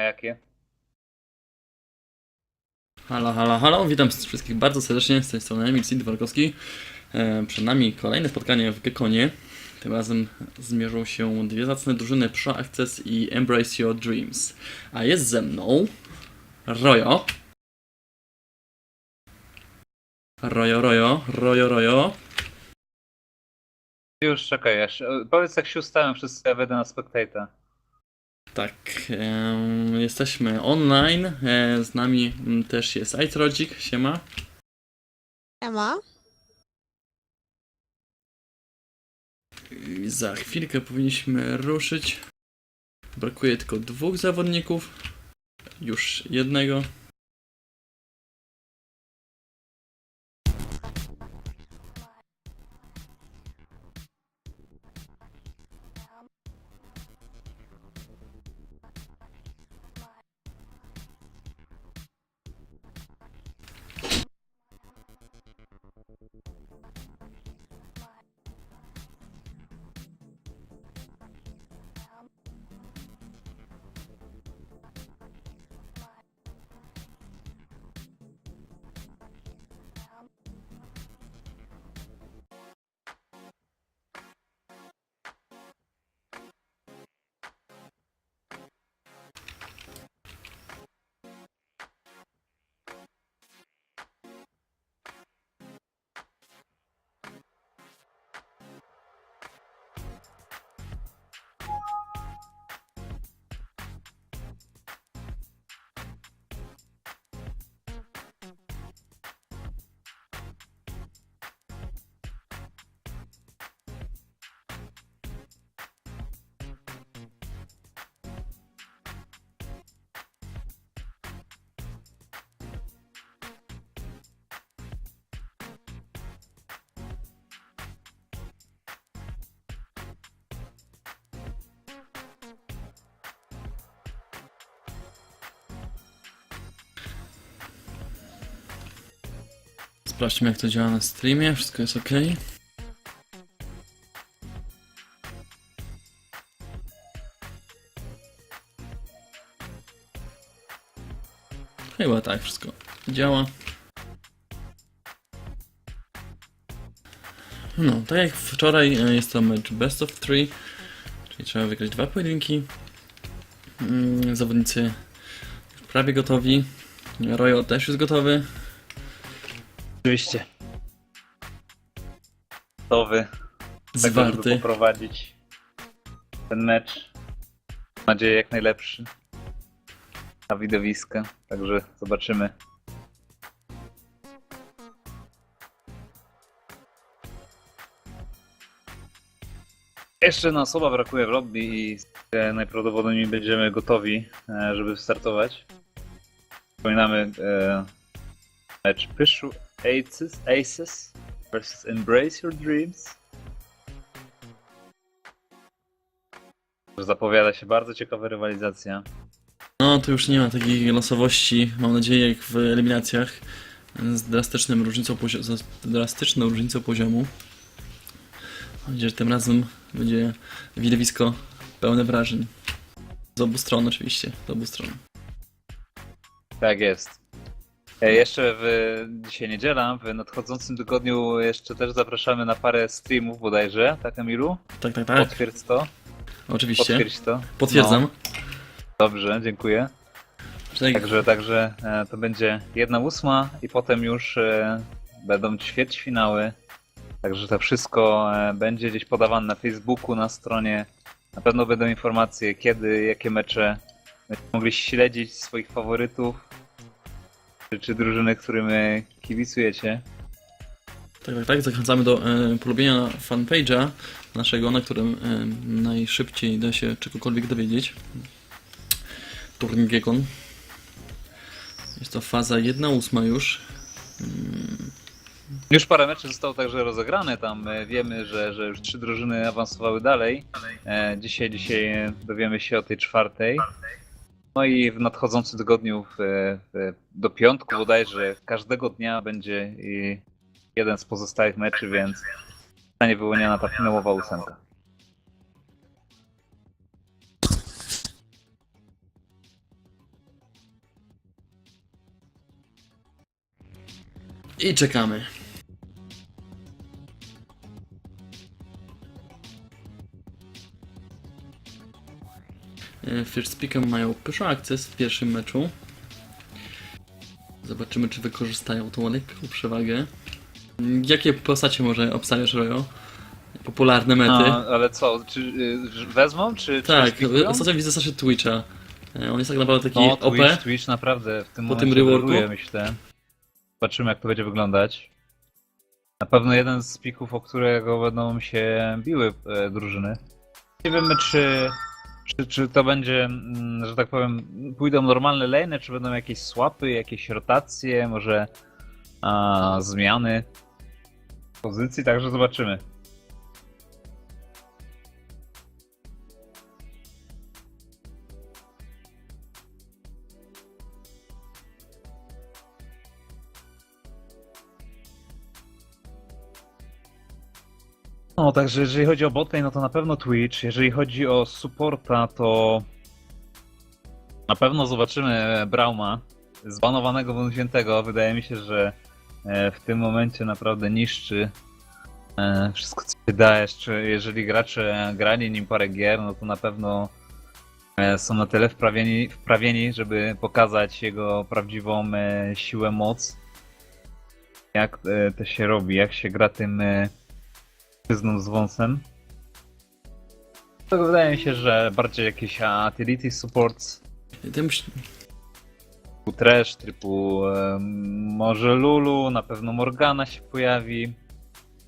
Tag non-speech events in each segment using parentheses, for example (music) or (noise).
A jakie? Halo, halo, halo, witam wszystkich bardzo serdecznie, z tej strony Emil Sid Warkowski. E, przed nami kolejne spotkanie w Gekonie. Tym razem zmierzą się dwie zacne drużyny Pro Access i Embrace Your Dreams. A jest ze mną Rojo. Rojo, Rojo, Rojo, Rojo. Już czekaj, powiedz jak się ustałem, wszyscy ja wejdę na Spectator. Tak, em, jesteśmy online. E, z nami mm, też jest Aitrodzik, siema. Ema? I za chwilkę powinniśmy ruszyć. Brakuje tylko dwóch zawodników. Już jednego. Sprawdźmy jak to działa na streamie. Wszystko jest ok. Chyba tak wszystko działa. No, tak jak wczoraj e, jest to mecz best of three, czyli trzeba wygrać dwa pojedynki. Mm, Zawodnicy prawie gotowi. Royal też jest gotowy. Oczywiście. Gotowy, Zwarty. poprowadzić ten mecz. Mam nadzieję jak najlepszy. Na widowiska, także zobaczymy. Jeszcze jedna osoba brakuje w lobby i najprawdopodobniej będziemy gotowi, e, żeby startować. Przypominamy e, mecz Pyszu Aces, Aces versus Embrace Your Dreams. Zapowiada się bardzo ciekawa rywalizacja. No, to już nie ma takiej losowości, mam nadzieję, jak w eliminacjach z drastycznym różnicą z drastyczną różnicą poziomu. Mam nadzieję, że tym razem będzie widowisko pełne wrażeń. Z obu stron oczywiście, z obu stron. Tak jest. E, Jeszcze w dzisiaj niedziela, w nadchodzącym tygodniu jeszcze też zapraszamy na parę streamów bodajże, tak Emilu? Tak, tak, tak, Potwierdź to. oczywiście. Potwierdź to. Potwierdzam. No, dobrze, dziękuję. Tak, Także, także e, to będzie jedna ósma i potem już e, będą ćwierćfinały. Także to wszystko będzie gdzieś podawane na Facebooku, na stronie. Na pewno będą informacje, kiedy, jakie mecze. Będziecie mogli śledzić swoich faworytów, czy, drużyny, którym kibicujecie. tak, tak, tak. Zachęcamy do e, polubienia fanpage'a naszego, na którym e, najszybciej da się czegokolwiek dowiedzieć. Turniej Gekon. Jest to faza 1-8 już. Mm, Już parę meczy zostało także rozegrane. Tam e, wiemy, że, że już trzy drużyny awansowały dalej. E, dzisiaj, dzisiaj dowiemy się o tej czwartej. No i w nadchodzącym tygodniu w, w, do piątku bodajże każdego dnia będzie jeden z pozostałych meczy, więc zostanie wyłoniona ta finałowa ósemka. I czekamy. First Pickem mają pyszny akces w pierwszym meczu. Zobaczymy, czy wykorzystają tą lekką przewagę. Jakie postacie może obstawiasz, Rojo? Popularne mety. A, ale co, czy y, wezmą, czy czy tak, spikują? ostatnio widzę Saszę Twitcha. E, On jest tak naprawdę taki No, OP. Twitch, Twitch naprawdę w tym Po tym reworku? myślę. Zobaczymy, jak to będzie wyglądać. Na pewno jeden z pików, o którego będą się biły e, drużyny. Nie wiemy, czy, czy, czy to będzie, mm, że tak powiem, pójdą normalne lane, czy będą jakieś swapy, jakieś rotacje, może a, zmiany pozycji, także zobaczymy. Także jeżeli chodzi o botlane, no to na pewno Twitch. Jeżeli chodzi o supporta, to na pewno zobaczymy Brauma, zbanowanego bądź świętego. Wydaje mi się, że e, w tym momencie naprawdę niszczy e, wszystko, co się da. Jeszcze jeżeli gracze grali nim parę gier, no to na pewno e, są na tyle wprawieni, wprawieni żeby pokazać jego prawdziwą siłę, moc. Jak to się robi, jak się gra tym mężczyzną z wąsem. To wydaje mi się, że bardziej jakieś utility supports Tym, typu Trash, typu em, może Lulu, na pewno Morgana się pojawi.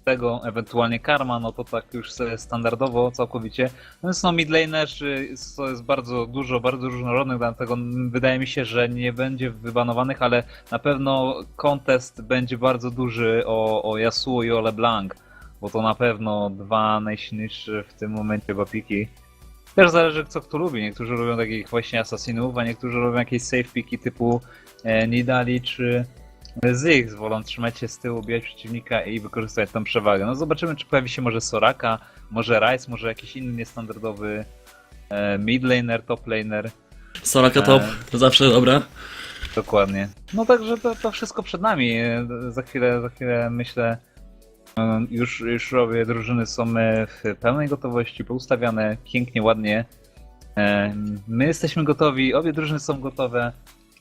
Tego ewentualnie Karma, no to tak już standardowo całkowicie. Natomiast no midlanerzy to jest bardzo dużo, bardzo różnorodnych, dlatego wydaje mi się, że nie będzie wybanowanych, ale na pewno contest będzie bardzo duży o, o Yasuo i o LeBlanc, bo to na pewno dwa najsilniejsze w tym momencie bapiki. Też zależy co kto lubi. Niektórzy lubią takich właśnie asasinów, a niektórzy lubią jakieś safe piki typu e, Nidali czy Ziggs. Wolą trzymać się z tyłu, bijać przeciwnika i wykorzystać tą przewagę. No zobaczymy czy pojawi się może Soraka, może Rice, może jakiś inny niestandardowy e, mid laner, top laner. Soraka top, to zawsze dobra. Dokładnie. No także to, to wszystko przed nami. E, Za chwilę, za chwilę myślę, e, już, już obie drużyny są e, w pełnej gotowości, poustawiane pięknie, ładnie. E, My jesteśmy gotowi, obie drużyny są gotowe,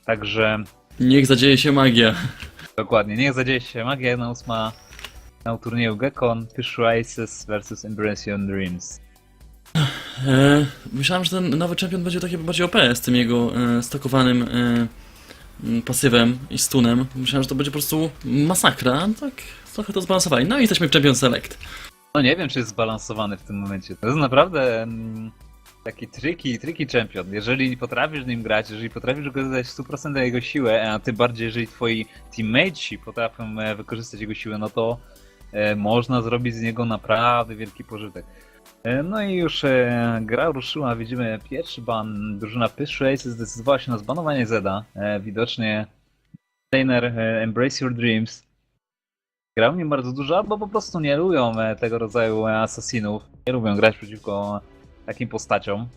także Niech zadzieje się magia. dokładnie. Niech zadzieje się magia jedna ósma na turnieju Gekon, Fish Races vs Embrace Dreams. E, myślałem, że ten nowy champion będzie taki bardziej OP z tym jego e, stakowanym e, m, pasywem i stunem. Myślałem, że to będzie po prostu masakra. a Tak, trochę to zbalansowali. No i jesteśmy w Champion Select. No nie wiem, czy jest zbalansowany w tym momencie. To jest naprawdę mm, taki tricky, tricky champion. Jeżeli potrafisz nim grać, jeżeli potrafisz wykorzystać 100% jego siłę, a tym bardziej, jeżeli twoi teammatesi potrafią e, wykorzystać jego siłę, no to e, można zrobić z niego naprawdę wielki pożytek. E, No i już e, gra ruszyła, widzimy pierwszy ban, drużyna Fish Race zdecydowała się na zbanowanie Zeda. E, widocznie trainer e, Embrace Your Dreams grał nim bardzo dużo, albo po prostu nie lubią e, tego rodzaju e, asasinów. Nie lubią grać przeciwko takim postaciom.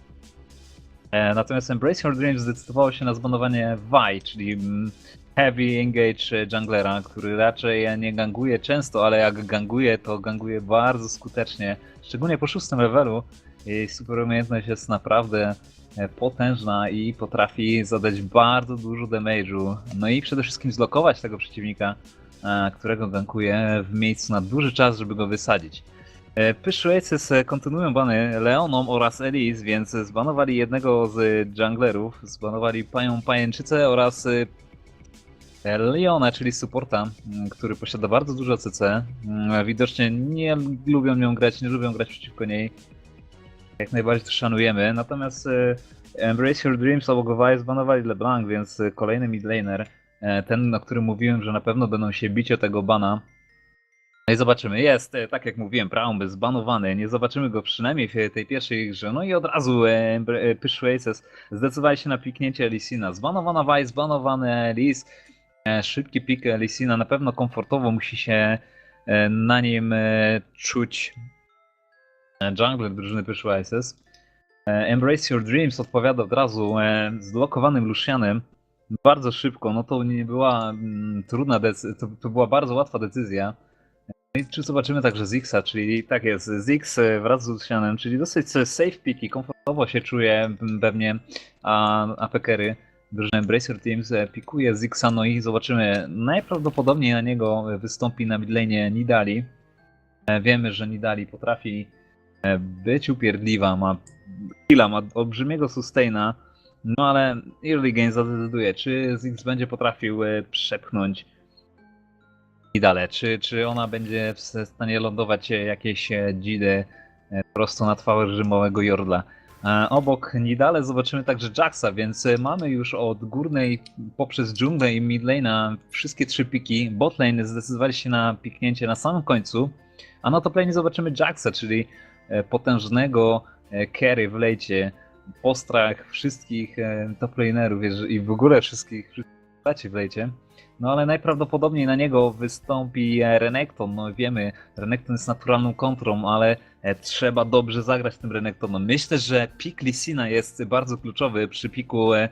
E, Natomiast Embrace Your Dreams zdecydowało się na zbanowanie Vi, czyli mm, Heavy Engage Junglera, który raczej e, nie ganguje często, ale jak ganguje, to ganguje bardzo skutecznie. Szczególnie po szóstym levelu. Jej super umiejętność jest naprawdę e, potężna i potrafi zadać bardzo dużo damage'u. No i przede wszystkim zlokować tego przeciwnika którego gankuje w miejscu na duży czas, żeby go wysadzić. E, Pysz Races e, kontynuują bany Leonom oraz Elise, więc zbanowali jednego z junglerów, zbanowali panią pajęczycę oraz e, Leona, czyli supporta, m, który posiada bardzo dużo CC. M, Widocznie nie lubią nią grać, nie lubią grać przeciwko niej. Jak najbardziej to szanujemy. Natomiast Embrace Your Dreams obok Vi zbanowali LeBlanc, więc kolejny midlaner. Ten, o którym mówiłem, że na pewno będą się bić o tego bana. No i zobaczymy. Jest, e, tak jak mówiłem, jest zbanowany. Nie zobaczymy go przynajmniej w tej pierwszej grze. No i od razu e, e, Pysz Races zdecydowali się na piknięcie Elisina. Zbanowana Vice, zbanowany Elis. E, Szybki pik Elisina. Na pewno komfortowo musi się e, na nim e, czuć e, jungler drużyny Pysz Races. E, Embrace Your Dreams odpowiada od razu e, zblokowanym Lucianem. bardzo szybko, no to nie była mm, trudna decyzja, to, to była bardzo łatwa decyzja. No i czy zobaczymy także Zixa, czyli tak jest, Zix e, wraz z Lucianem, czyli dosyć e, safe piki, komfortowo się czuje pewnie, a APKery, drużyna Embracer Teams e, pikuje Zixa, no i zobaczymy, najprawdopodobniej na niego wystąpi na midlane Nidali. Wiemy, że Nidali potrafi być upierdliwa, ma killa, ma olbrzymiego sustaina, no ale early game zadecyduje, czy Ziggs będzie potrafił przepchnąć Nidale, czy, czy ona będzie w stanie lądować e, jakieś e, dzidy e, prosto na twarz rzymowego Jordla. Obok Nidale zobaczymy także Jaxa, więc mamy już od górnej poprzez dżunglę i midlane'a wszystkie trzy piki. Botlane zdecydowali się na piknięcie na samym końcu, a na toplane zobaczymy Jaxa, czyli potężnego carry w lejcie, postrach wszystkich toplanerów i w ogóle wszystkich wszystkich w lejcie. No ale najprawdopodobniej na niego wystąpi e, Renekton. No wiemy, Renekton jest naturalną kontrą, ale e, trzeba dobrze zagrać tym Renektonem. Myślę, że pik Lisina jest bardzo kluczowy przy piku e,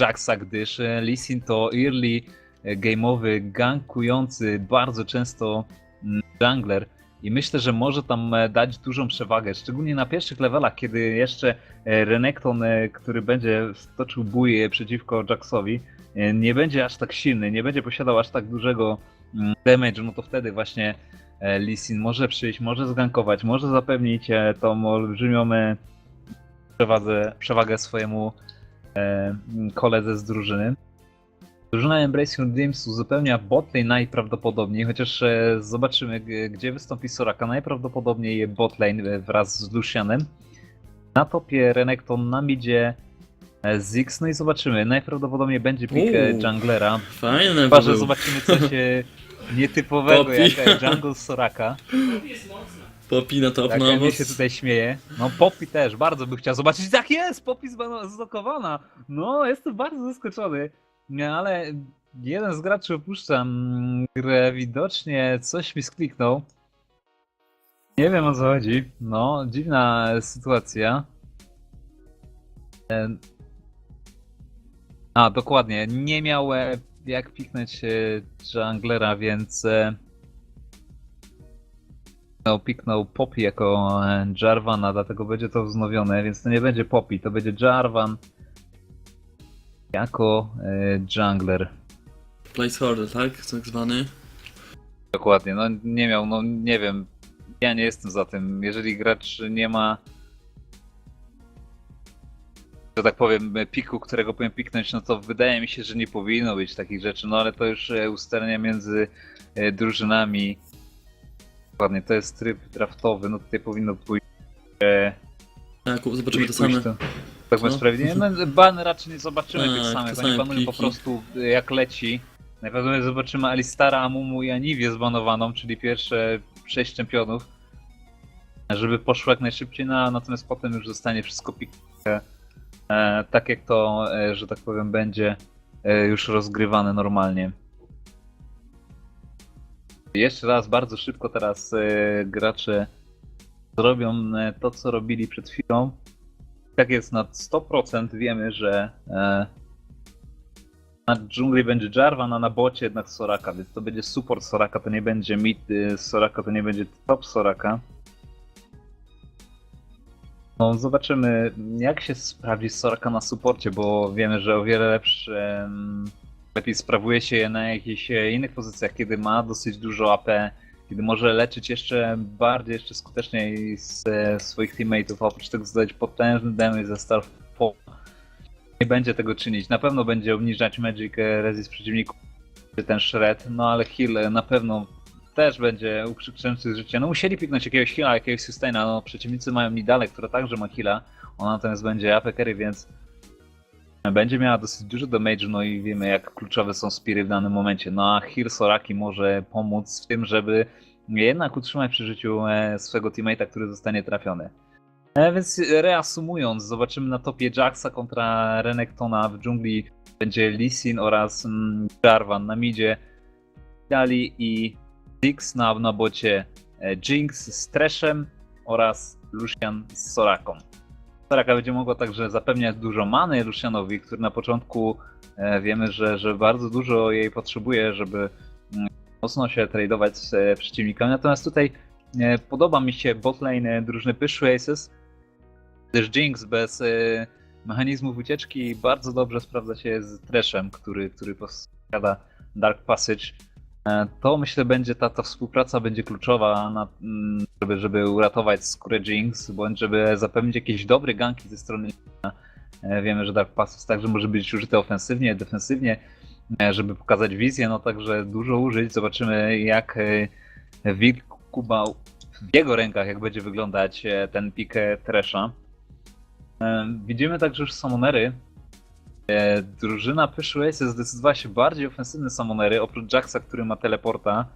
Jaxa, gdyż Lisin to early game'owy, gankujący bardzo często mm, jungler i myślę, że może tam dać dużą przewagę, szczególnie na pierwszych levelach, kiedy jeszcze Renekton, który będzie stoczył bój przeciwko Jaxowi, e, nie będzie aż tak silny, nie będzie posiadał aż tak dużego mm, damage, no to wtedy właśnie e, Lee Sin może przyjść, może zgankować, może zapewnić e, tą olbrzymią e, przewagę, przewagę swojemu e, koledze z drużyny. Drużyna Embracing Dreams uzupełnia botlane najprawdopodobniej, chociaż e, zobaczymy gdzie wystąpi Soraka. Najprawdopodobniej botlane e, wraz z Lucianem. Na topie Renekton, na midzie e, Ziggs, no i zobaczymy. Najprawdopodobniej będzie pik e, Uuu. junglera. Fajne Chyba, że był. zobaczymy coś e, (laughs) nietypowego, Poppy. jak e, jungle Soraka. Popi na top Tak, na was. się tutaj śmieje. No Poppy też, bardzo by chciał zobaczyć. Tak jest, Poppy zbano- zlokowana. No, jestem bardzo zaskoczony. No, ale jeden z graczy opuszcza mm, grę, widocznie coś mi skliknął. Nie wiem o co chodzi. No, dziwna sytuacja. E, A, dokładnie. Nie miał e, jak piknąć e, junglera, więc e, no, piknął Poppy jako e, Jarvana, dlatego będzie to wznowione, więc to nie będzie Poppy, to będzie Jarvan jako e, jungler. Placeholder, tak? Tak zwany. Dokładnie, no nie miał, no nie wiem, ja nie jestem za tym. Jeżeli gracz nie ma, że tak powiem, piku, którego powinien piknąć, no to wydaje mi się, że nie powinno być takich rzeczy, no ale to już e, ustalenia między e, drużynami. Dokładnie, to jest tryb draftowy, no tutaj powinno pójść Tak, zobaczymy to same. to- Tak Co? bez sprawiedliwie. No, ban raczej nie zobaczymy Tak, tych samych. Oni panują po prostu jak leci. Najprawdopodobniej zobaczymy Alistara, Amumu i Aniwię zbanowaną, czyli pierwsze sześć czempionów. Żeby poszło jak najszybciej, no, natomiast potem już zostanie wszystko pik. E, tak jak to, e, że tak powiem, będzie e, już rozgrywane normalnie. Jeszcze raz, bardzo szybko teraz gracze zrobią to, co robili przed chwilą. Tak jest, na 100% wiemy, że na dżungli będzie Jarvan, a na bocie jednak Soraka, więc to będzie support Soraka, to nie będzie mid Soraka, to nie będzie top Soraka. No, zobaczymy, jak się sprawdzi Soraka na supporcie, bo wiemy, że o wiele lepszy, lepiej sprawuje się je na jakichś innych pozycjach, kiedy ma dosyć dużo AP, kiedy może leczyć jeszcze bardziej, jeszcze skuteczniej z e, swoich teammateów, a oprócz tego zadać potężny damage ze Star. Nie będzie tego czynić. Na pewno będzie obniżać Magic e, Resist przeciwników, czy ten Shred, no ale heal e, na pewno też będzie uprzykrzający życie. No musieli piknąć jakiegoś heala, jakiegoś sustaina, no przeciwnicy mają Nidale, która także ma heala, ona natomiast będzie AP carry, więc będzie miała dosyć dużo damage, no i wiemy jak kluczowe są spiry w danym momencie. No a heal Soraki może pomóc w tym, żeby jednak utrzymać przy życiu e, swego teammate'a, który zostanie trafiony. E, Więc reasumując, zobaczymy na topie Jaxa kontra Renektona w dżungli będzie Lisin oraz mm, Jarvan na midzie, Dali i Ziggs na, na bocie e, Jinx z Trashem oraz Lucian z Soraką. Soraka będzie mogła także zapewniać dużo many Lucianowi, który na początku e, wiemy, że, że bardzo dużo jej potrzebuje, żeby mm, mocno się tradować z e, przeciwnikami. Natomiast tutaj podoba mi się botlane drużyny Pyszły Aces, gdyż Jinx bez mechanizmów ucieczki bardzo dobrze sprawdza się z Trashem, który, który posiada Dark Passage. E, To myślę będzie ta, ta współpraca będzie kluczowa, na, mm, żeby, żeby uratować skórę Jinx, bądź żeby zapewnić jakieś dobre ganki ze strony. E, Wiemy, że Dark Passage także może być użyty ofensywnie, defensywnie, e, żeby pokazać wizję, no także dużo użyć. Zobaczymy jak Wilk Kuba w jego rękach, jak będzie wyglądać ten pik Tresha. Widzimy także już Summonery, Drużyna Pyszły Aces zdecydowała się bardziej ofensywne summonery, oprócz Jacksa, który ma teleporta,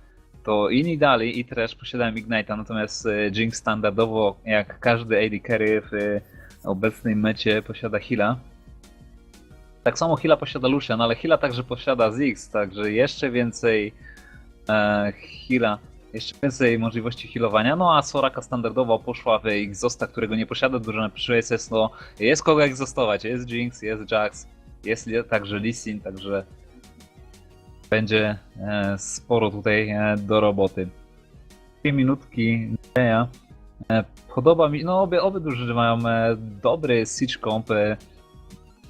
to i Nidali i Trash posiadają Ignite'a, natomiast e, Jinx standardowo, jak każdy AD carry w e, obecnej mecie posiada Heala. Tak samo Heala posiada Lucian, ale Heala także posiada Ziggs, także jeszcze więcej e, Heala, jeszcze więcej możliwości healowania, no a Soraka standardowo poszła w Exhausta, którego nie posiada. Drużyna Pyszły Aces, no jest kogo egzostować, jest Jinx, jest Jax, jest także Lissin, także będzie e, sporo tutaj e, do roboty. Dwie minutki Neja. E, podoba mi, no obie, obie drużyny mają dobry siege comp,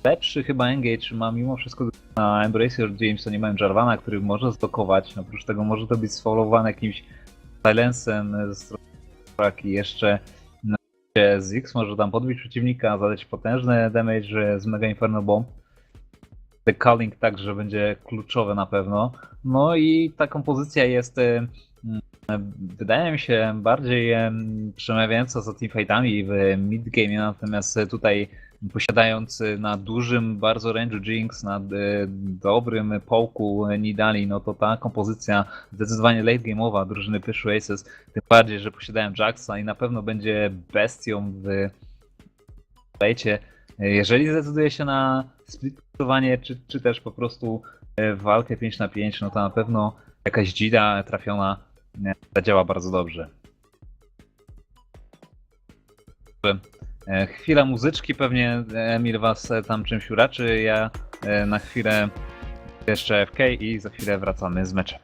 lepszy chyba engage ma mimo wszystko na Embracer James, nie mają Jarvana, który może zdokować, oprócz tego może to być sfollowowany jakimś silencem ze strony jeszcze z X może tam podbić przeciwnika, zadać potężny damage z Mega Inferno Bomb. The Culling także będzie kluczowe na pewno. No i ta kompozycja jest, e, wydaje mi się, bardziej em, przemawiająca za teamfightami w midgame, natomiast e, tutaj posiadając e, na dużym bardzo range'u Jinx, na e, dobrym połku Nidali, no to ta kompozycja zdecydowanie late game'owa drużyny Pyszły Aces, tym bardziej, że posiadają Jacksa i na pewno będzie bestią w lejcie. Jeżeli zdecyduje się na splitowanie, czy, czy też po prostu e, walkę 5 na 5, no to na pewno jakaś dzida trafiona e, zadziała bardzo dobrze. E, Chwila muzyczki, pewnie Emil was tam czymś uraczy. Ja na chwilę jeszcze FK i za chwilę wracamy z meczem.